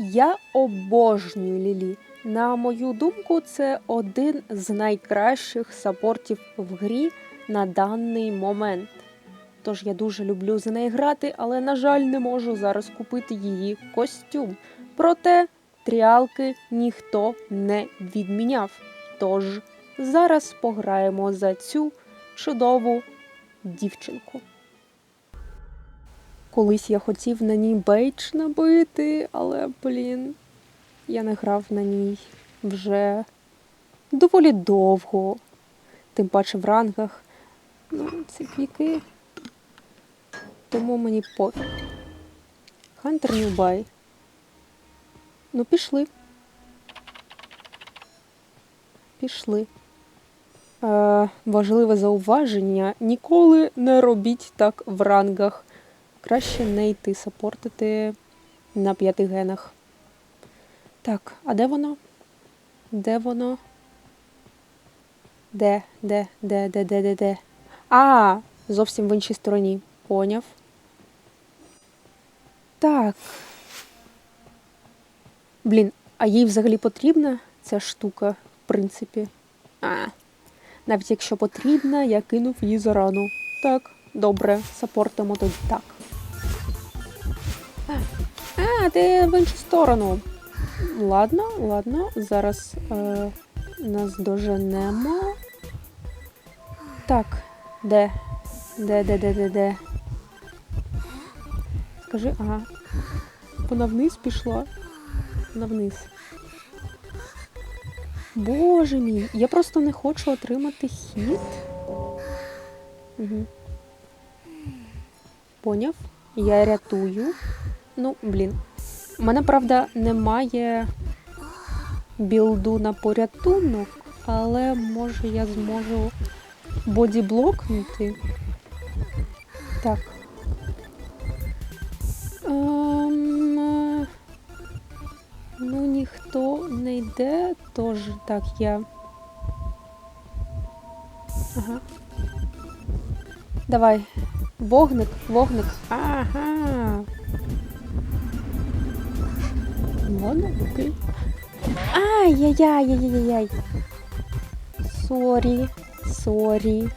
Я обожнюю Лілі. На мою думку, це один з найкращих саппортів в грі на даний момент. Тож я дуже люблю за неї грати, але, на жаль, не можу зараз купити її костюм. Проте тріалки ніхто не відміняв. Тож зараз пограємо за цю чудову дівчинку. Колись я хотів на ній бейдж набити, але, блін, я не грав на ній вже доволі довго. Тим паче в рангах. Ну, ці піки. Тому мені пофіг. Хантер Ньюбай. Ну, пішли. Пішли. Е, важливе зауваження. Ніколи не робіть так в рангах. Краще не йти саппортити на п'яти генах. Так, а де воно? Де воно? Де, де, де, де, де, де, де? А, зовсім в іншій стороні. Поняв. Так. Блін, а їй взагалі потрібна ця штука, в принципі. А. Навіть якщо потрібна, я кинув її зарану. Так, добре, саппортимо тоді так. А, ти в іншу сторону. Ладно, ладно, зараз е, нас доженемо. Так, де? Де, де, де, де, де? Скажи, ага. Вона вниз пішла. Вона вниз. Боже мій, я просто не хочу отримати хід. Угу. Поняв? Я рятую. Ну, блін. У мене, правда, немає білду на порятунок, але може я зможу бодіблокнути. Так. Ем, ну, ніхто не йде, тож так я. Ага. Давай. Вогник, вогник. Ага. Ладно, окей. Ай-яй-яй-яй-яй-яй. Сорі, сорі.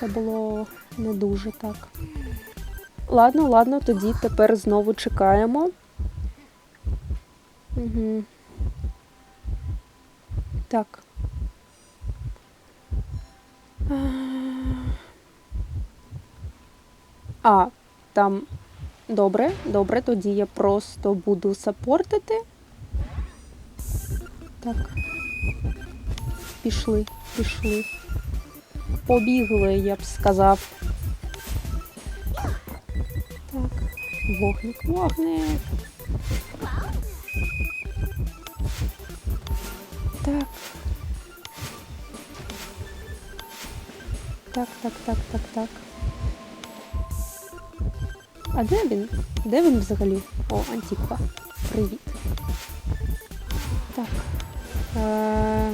Це було не дуже так. Ладно, ладно, тоді тепер знову чекаємо. Угу. Так. А, там. Добре, добре, тоді я просто буду саппортити. Так. Пішли, пішли. Побігли, я б сказав. Так, вогник, вогник. Так. Так, так, так, так, так. А де він? Де він взагалі? О, Антіква. Привіт. Так. Е,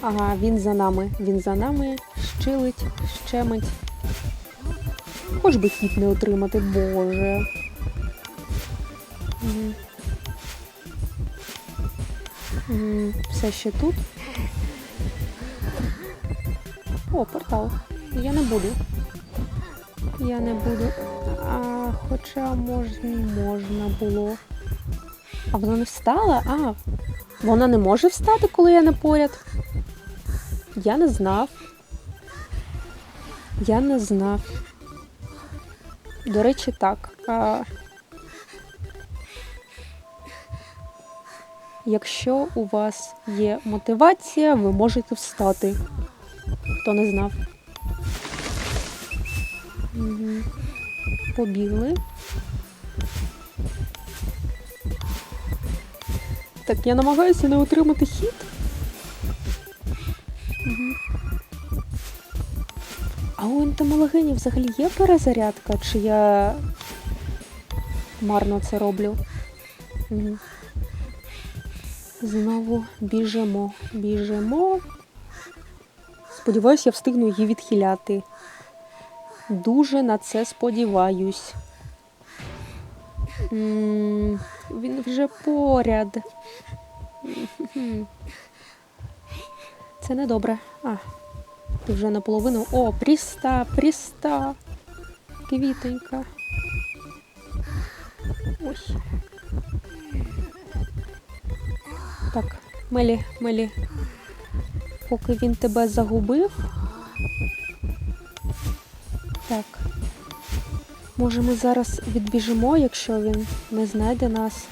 ага, він за нами. Він за нами щилить, щемить. Хоч би хід не отримати, боже. Все ще тут. О, портал. Я не буду. Я не буду. А, хоча можна, можна було. А вона не встала? А, вона не може встати, коли я не поряд. Я не знав. Я не знав. До речі, так. А... Якщо у вас є мотивація, ви можете встати. Хто не знав. Побігли. Так, я намагаюся не отримати хід. А у ентомологині взагалі є перезарядка, чи я марно це роблю? Знову біжимо, біжимо. Сподіваюсь, я встигну її відхиляти. Дуже на це сподіваюсь. М, Він він вже поряд. Це недобре. А, ти вже наполовину. О, пріста, пріста. Квітонька. Ой. Так, Мелі, Мелі. Поки він тебе загубив. Так. Може, ми зараз відбіжимо, якщо він не знайде нас.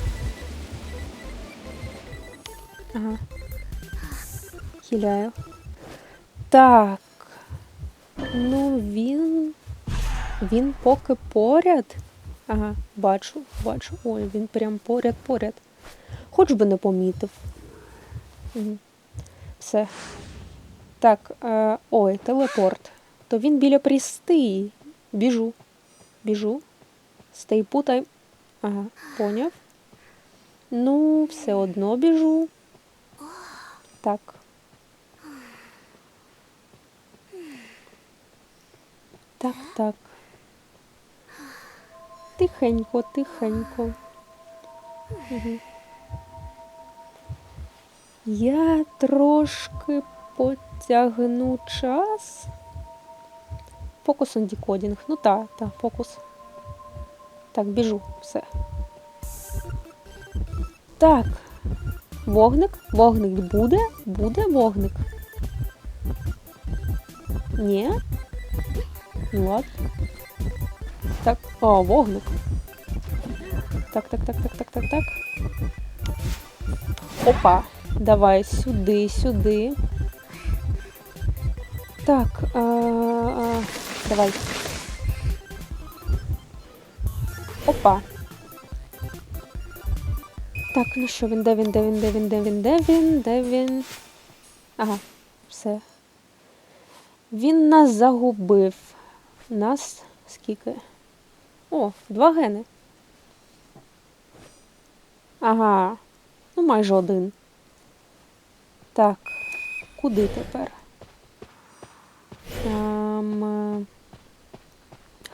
Ага. Хиляю. Так. Ну, він. Він поки поряд. Ага, бачу, бачу. Ой, він прям поряд, поряд. Хоч би не помітив. Все. Так, е, ой, телепорт. То він біля прісти. Біжу. Біжу. Стей путай. Ага, поняв. Ну, все одно біжу. Так. Так, так. Тихенько, тихенько. Угу. Я трошки потягну час. Фокус on декодінг. Ну так, так, фокус. Так, біжу, все. Так. Вогник. Вогник буде? Буде вогник. Ні? Ну ладно. Так. О, вогник. Так, так, так, так, так, так, так. Опа. Давай сюди, сюди. Так, а, а, давай. Опа. Так, ну що він, де він, де він, де він, де він, де він, де він. Ага, все. Він нас загубив. Нас скільки? О, два гени. Ага. Ну, майже один. Так, куди тепер? Ем...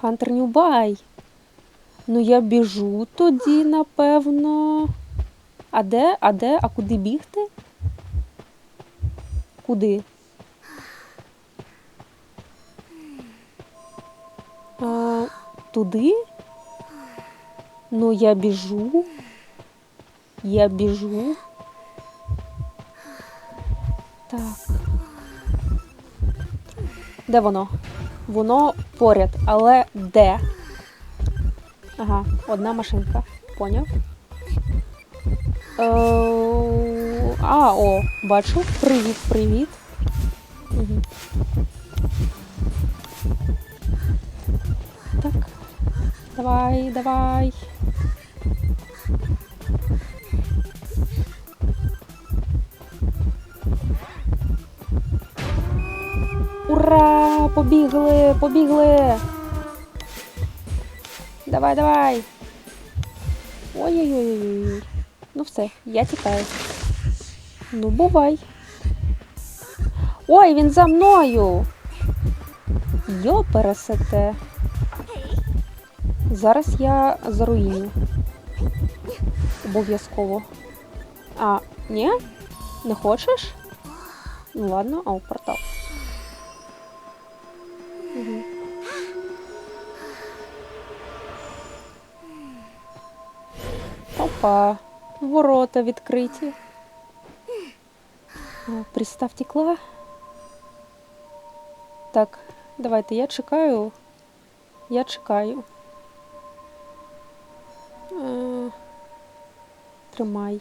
Хантер Нюбай. Ну, я біжу тоді, напевно. А де? А де? А куди бігти? Куди? А, туди? Ну, я біжу. Я біжу. Так. Де воно? Воно поряд, але де? Ага, одна машинка. Поняв? Е, а, о, бачу. Привіт, привіт. Угу. Так. Давай, давай. Побігли, побігли. Давай, давай. Ой-ой-ой. Ну все, я тікаю. Ну, бувай. Ой, він за мною. Йо, пересете. Зараз я заруїню. Обов'язково. А, ні? Не хочеш? Ну ладно, а портал. Угу. Опа, ворота відкриті. Пристав текла. Так, давайте я чекаю. Я чекаю. Е, Тримай.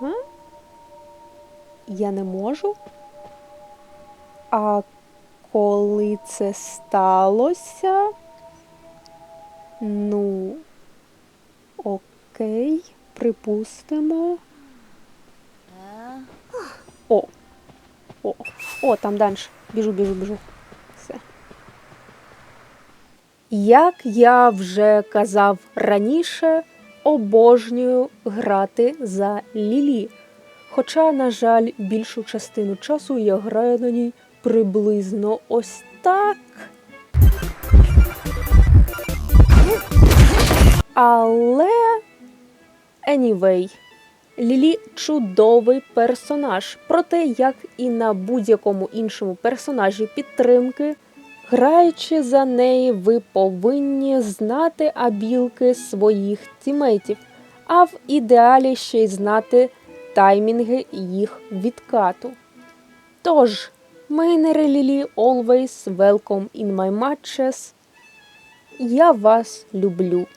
А? Я не можу. А коли це сталося? Ну, окей, припустимо. О, о, о, там далі. Біжу, біжу, біжу. Все. Як я вже казав раніше, обожнюю грати за Лілі. Хоча, на жаль, більшу частину часу я граю на ній приблизно ось так. Але Anyway, Лілі чудовий персонаж, проте, як і на будь-якому іншому персонажі підтримки, граючи за неї, ви повинні знати абілки своїх тімейтів, а в ідеалі ще й знати таймінги їх відкату. Тож, мейнери Лілі always welcome in my matches. Я вас люблю.